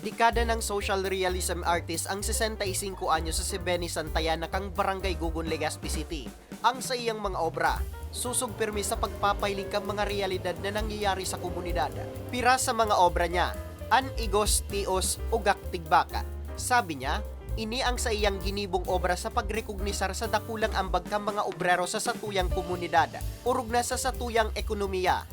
Barkada ng social realism artist ang 65 anyo sa si Benny Santayana kang Barangay Gugun, Legazpi City. Ang sa iyang mga obra, susog pirmi sa pagpapailing kang mga realidad na nangyayari sa komunidad. Pira sa mga obra niya, An Igos Tios Ugak Tigbaka. Sabi niya, ini ang sa iyang ginibong obra sa pagrekognisar sa dakulang ambag kang mga obrero sa satuyang komunidad, urog na sa satuyang ekonomiya,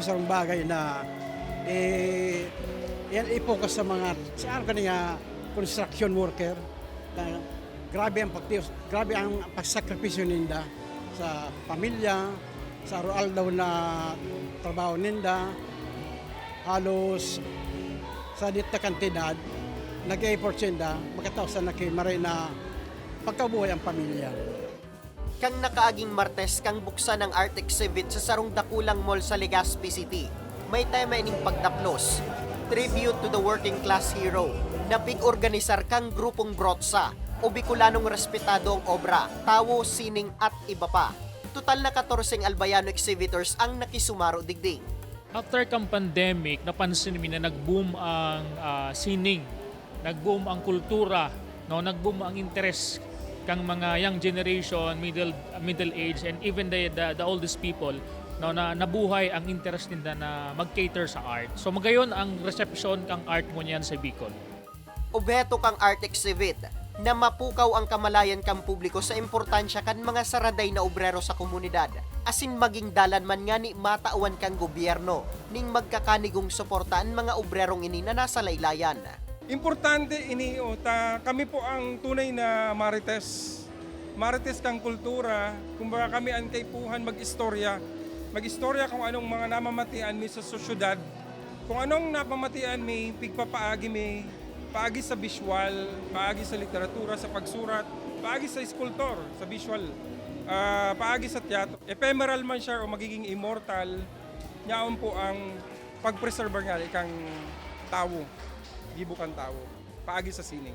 sa bagay na eh, yan ipokas sa mga sa ano kaniya construction worker na grabe ang pagtiyos, grabe ang pagsakripisyo ninda sa pamilya, sa aral daw na trabaho ninda, halos sa dita kantidad, nag-effort sinda, makataw sa nakimaray na pagkabuhay ang pamilya. kang nakaaging Martes kang buksan ng art exhibit sa Sarong Dakulang Mall sa Legazpi City. May tema ining pagdaplos, tribute to the working class hero, na pig-organisar kang grupong Brotsa, o Bicolanong respetado ang obra, tawo, sining at iba pa. Total na 14 Albayano exhibitors ang nakisumaro digdig. After kang pandemic, napansin mi na nag-boom ang ah, sining, nag-boom ang kultura, no, nag-boom ang interest kang mga young generation, middle middle age and even the the, the oldest people no na nabuhay ang interest nila na mag-cater sa art. So magayon ang reception kang art mo niyan sa Bicol. Obheto kang art exhibit na mapukaw ang kamalayan kang publiko sa importansya kan mga saraday na obrero sa komunidad. Asin maging dalan man nga ni matauan kang gobyerno ning magkakanigong suportaan mga obrerong ini na nasa laylayan. Importante ini o ta kami po ang tunay na marites. Marites kang kultura, kumbaga kami ang kaipuhan mag-istorya. Mag-istorya kung anong mga namamatian mi sa sosyudad. Kung anong napamatian mi, pigpapaagi mi, paagi sa visual, paagi sa literatura, sa pagsurat, paagi sa sculptor, sa visual, ah, paagi sa teatro. Ephemeral man siya o magiging immortal, yaon po ang pag-preserve nga ikang tao gibukan tao paagi sa sining.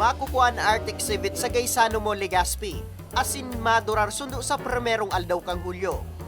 Makukuha ang art exhibit sa Gaisano Mall, Legazpi. Asin madurar sundo sa primerong aldaw kang Hulyo